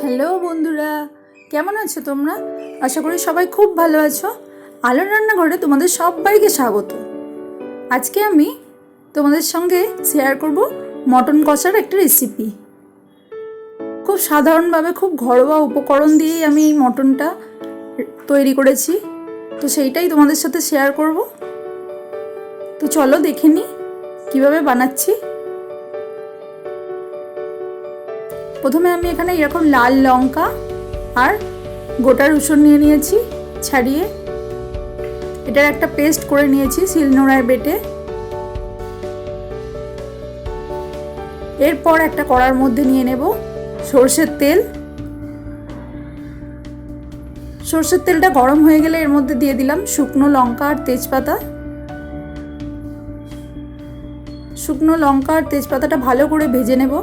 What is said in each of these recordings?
Hello বন্ধুরা, কেমন আছো তোমরা? আশা করি সবাই খুব ভালো আছো। আলোর রান্নাঘরে তোমাদের সবাইকে স্বাগত। আজকে আমি তোমাদের সঙ্গে শেয়ার করব মটন কষার একটা রেসিপি খুব সাধারণভাবে, খুব ঘরোয়া উপকরণ দিয়েই আমি এই মটনটা তৈরি করেছি। তো সেইটাই তোমাদের সাথে শেয়ার করব। তো চলো দেখে নিই কীভাবে বানাচ্ছি। প্রথমে আমি এখানে এরকম লাল লঙ্কা আর গোটা রসুন নিয়ে নিয়েছি ছাড়িয়ে। এটার একটা পেস্ট করে নিয়েছি শিলনোড়ায় বেটে। এরপর একটা কড়ার মধ্যে নিয়ে নেব সর্ষের তেল। সর্ষের তেলটা গরম হয়ে গেলে এর মধ্যে দিয়ে দিলাম শুকনো লঙ্কা আর তেজপাতা। শুকনো লঙ্কা আর তেজপাতাটা ভালো করে ভেজে নেব।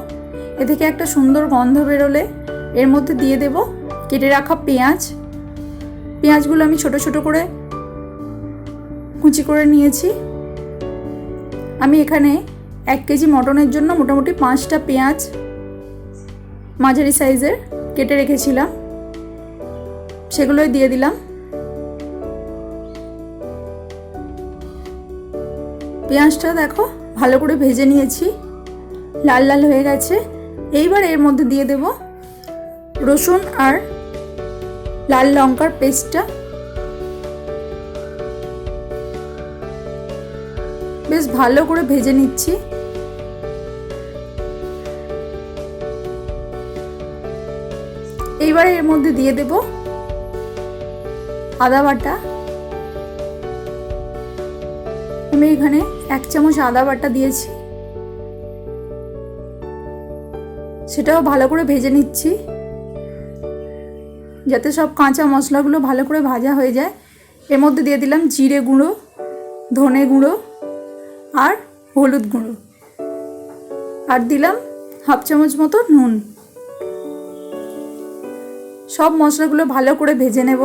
এ থেকে একটা সুন্দর গন্ধ বেরোলে, এর মধ্যে দিয়ে দেব কেটে রাখা পেঁয়াজ। পেঁয়াজগুলো আমি ছোট ছোট করে কুচি করে নিয়েছি। আমি এখানে এক কেজি মটনের জন্য মোটামুটি পাঁচটা পেঁয়াজ মাঝারি সাইজের কেটে রেখেছিলাম। সেগুলোই দিয়ে দিলাম। পেঁয়াজটা দেখো ভালো করে ভেজে নিয়েছি। লাল লাল হয়ে গেছে। এইবার এর মধ্যে দিয়ে দেব রসুন আর লাল লঙ্কার পেস্টটা। বেশ ভালো করে ভেজে নিচ্ছি। এইবার এর মধ্যে দিয়ে দেব আদা বাটা। আমি এখানে এক চামচ আদা বাটা দিয়েছি। সেটাও ভালো করে ভেজে নিচ্ছি। যাতে সব কাঁচা মশলাগুলো ভালো করে ভাজা হয়ে যায়। এর মধ্যে দিয়ে দিলাম জিরে গুঁড়ো, ধনে গুঁড়ো আর হলুদ গুঁড়ো। আর দিলাম হাফ চামচ মতো নুন। সব মশলাগুলো ভালো করে ভেজে নেব।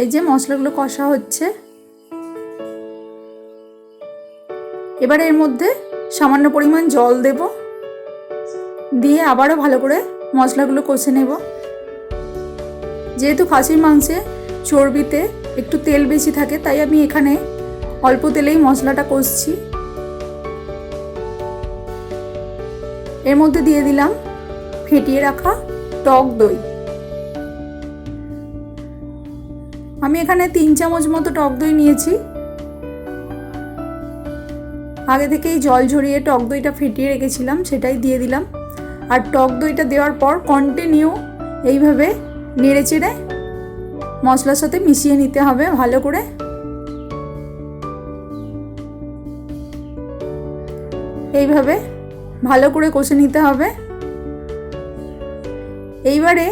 এই যে মশলাগুলো কষা হচ্ছে। এবার এর মধ্যে সামান্য পরিমাণ জল দেব। দিয়ে আবারও ভালো করে মশলাগুলো কষে নেব। যেহেতু খাসির মাংসে চর্বিতে একটু তেল বেশি থাকে, তাই আমি এখানে অল্প তেলেই মশলাটা কষছি। এর মধ্যে দিয়ে দিলাম ফেটিয়ে রাখা টক দই। আমি এখানে তিন চামচ মতো টক দই নিয়েছি। আগে থেকেই জল ঝরিয়ে টক দইটা ফেটিয়ে রেখেছিলাম, সেটাই দিয়ে দিলাম। আর টক দইটা দেওয়ার পর কন্টিনিউ এইভাবে নেড়ে চেড়ে মশলার সাথে মিশিয়ে নিতে হবে ভালো করে। এইভাবে ভালো করে কষে নিতে হবে। এইবারে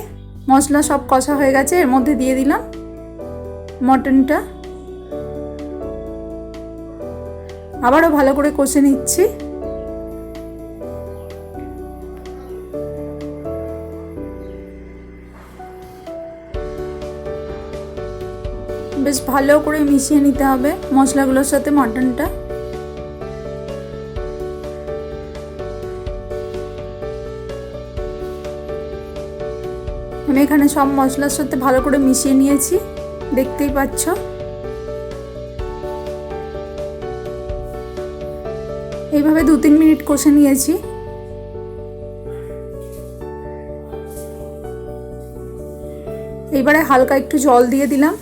মশলা সব কষা হয়ে গেছে, এর মধ্যে দিয়ে দিলাম মটনটা। আবারও ভালো করে কষে নিচ্ছি। বেশ ভালো করে মিশিয়ে নিতে হবে মশলাগুলোর সাথে মটনটা। আমি এখানে সব মশলার সাথে ভালো করে মিশিয়ে নিয়েছি, দেখতেই পাচ্ছ। এইভাবে দু তিন মিনিট কষে নিয়েছি। এইবারে হালকা একটু জল দিয়ে দিলাম।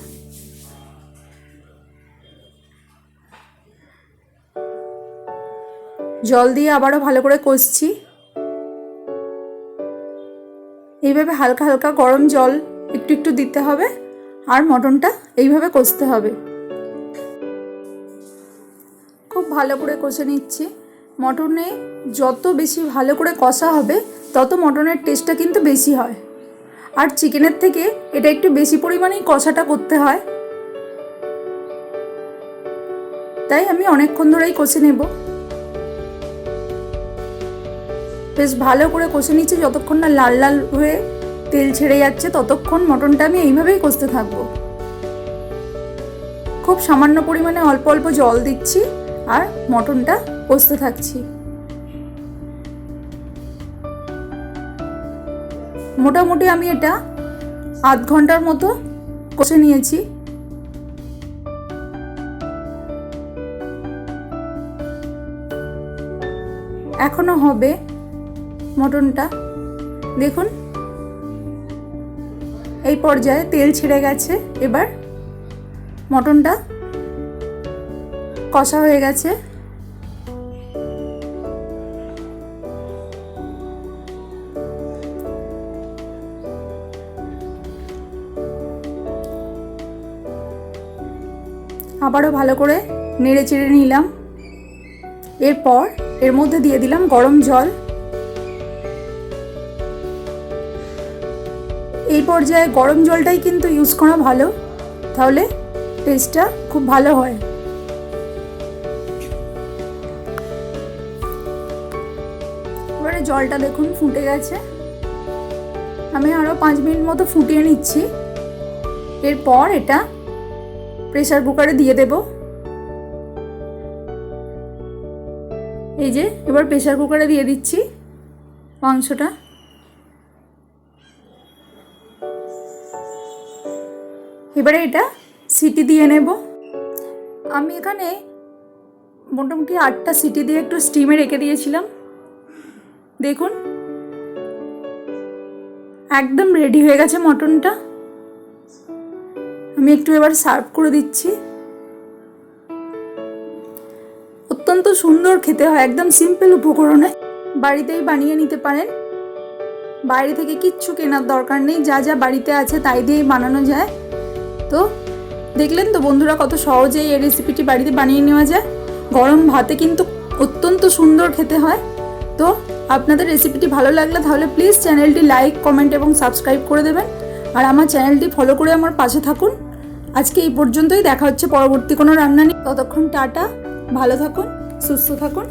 জল দিয়ে আবারও ভালো করে কষছি। এইভাবে হালকা হালকা গরম জল একটু একটু দিতে হবে আর মটনটা এইভাবে কষতে হবে। খুব ভালো করে কষে নিচ্ছি। মটনে যত বেশি ভালো করে কষা হবে, তত মটনের টেস্টটা কিন্তু বেশি হয়। আর চিকেনের থেকে এটা একটু বেশি পরিমাণেই কষাটা করতে হয়। তাই আমি অনেকক্ষণ ধরেই কষে নেব। বেশ ভালো করে কষে নিচ্ছি, যতক্ষণ না লাল লাল হয়ে তেল ছেড়ে যাচ্ছে, ততক্ষণ মটনটা আমি এইভাবেই কষতে থাকব। খুব সামান্য পরিমাণে অল্প অল্প জল দিচ্ছি, আর মটনটা কষতে থাকছি। মোটামুটি আমি এটা আধ ঘণ্টার মতো কষে নিয়েছি। এখনও হবে মটনটা। দেখুন। এই পর্যায়ে তেল ছেড়ে গেছে। এবার মটনটা কষা হয়ে গেছে। আবারও ভালো করে নেড়ে চেড়ে নিলাম। এরপর এর মধ্যে দিয়ে দিলাম গরম জল। এই পর্যায়ে গরম জলটাই কিন্তু ইউজ করা ভালো। তাহলে টেস্টটা খুব ভালো হয়। এবারে জলটা দেখুন ফুটে গেছে। আমি আরও পাঁচ মিনিট মতো ফুটিয়ে নিচ্ছি। এরপর এটা প্রেসার কুকারে দিয়ে দেব। এই যে, এবার প্রেসার কুকারে দিয়ে দিচ্ছি মাংসটা। এবারে এটা সিটি দিয়ে নেব। আমি এখানে মোটামুটি আটটা সিটি দিয়ে একটু স্টিমে রেখে দিয়েছিলাম। দেখুন, একদম রেডি হয়ে গেছে মটনটা। আমি একটু এবার সার্ভ করে দিচ্ছি। অত্যন্ত সুন্দর খেতে হয়, একদম সিম্পল উপকরণে। বাড়িতেই বানিয়ে নিতে পারেন। বাইরে থেকে কিচ্ছু কেনার দরকার নেই, যা যা বাড়িতে আছে তাই দিয়েই বানানো যায়। তো দেখলেন তো বন্ধুরা কত সহজেই এই রেসিপিটি বাড়িতে বানিয়ে নেওয়া যায়। গরম ভাতে কিন্তু অত্যন্ত সুন্দর খেতে হয়। তো আপনাদের রেসিপিটি ভালো লাগলে তাহলে প্লিজ চ্যানেলটি লাইক কমেন্ট এবং সাবস্ক্রাইব করে দেবেন। আর আমার চ্যানেলটি ফলো করে আমার পাশে থাকুন। আজকে এই পর্যন্তই। দেখা হচ্ছে পরবর্তী কোনো রান্না নিয়ে। ততক্ষণ টাটা, ভালো থাকুন, সুস্থ থাকুন।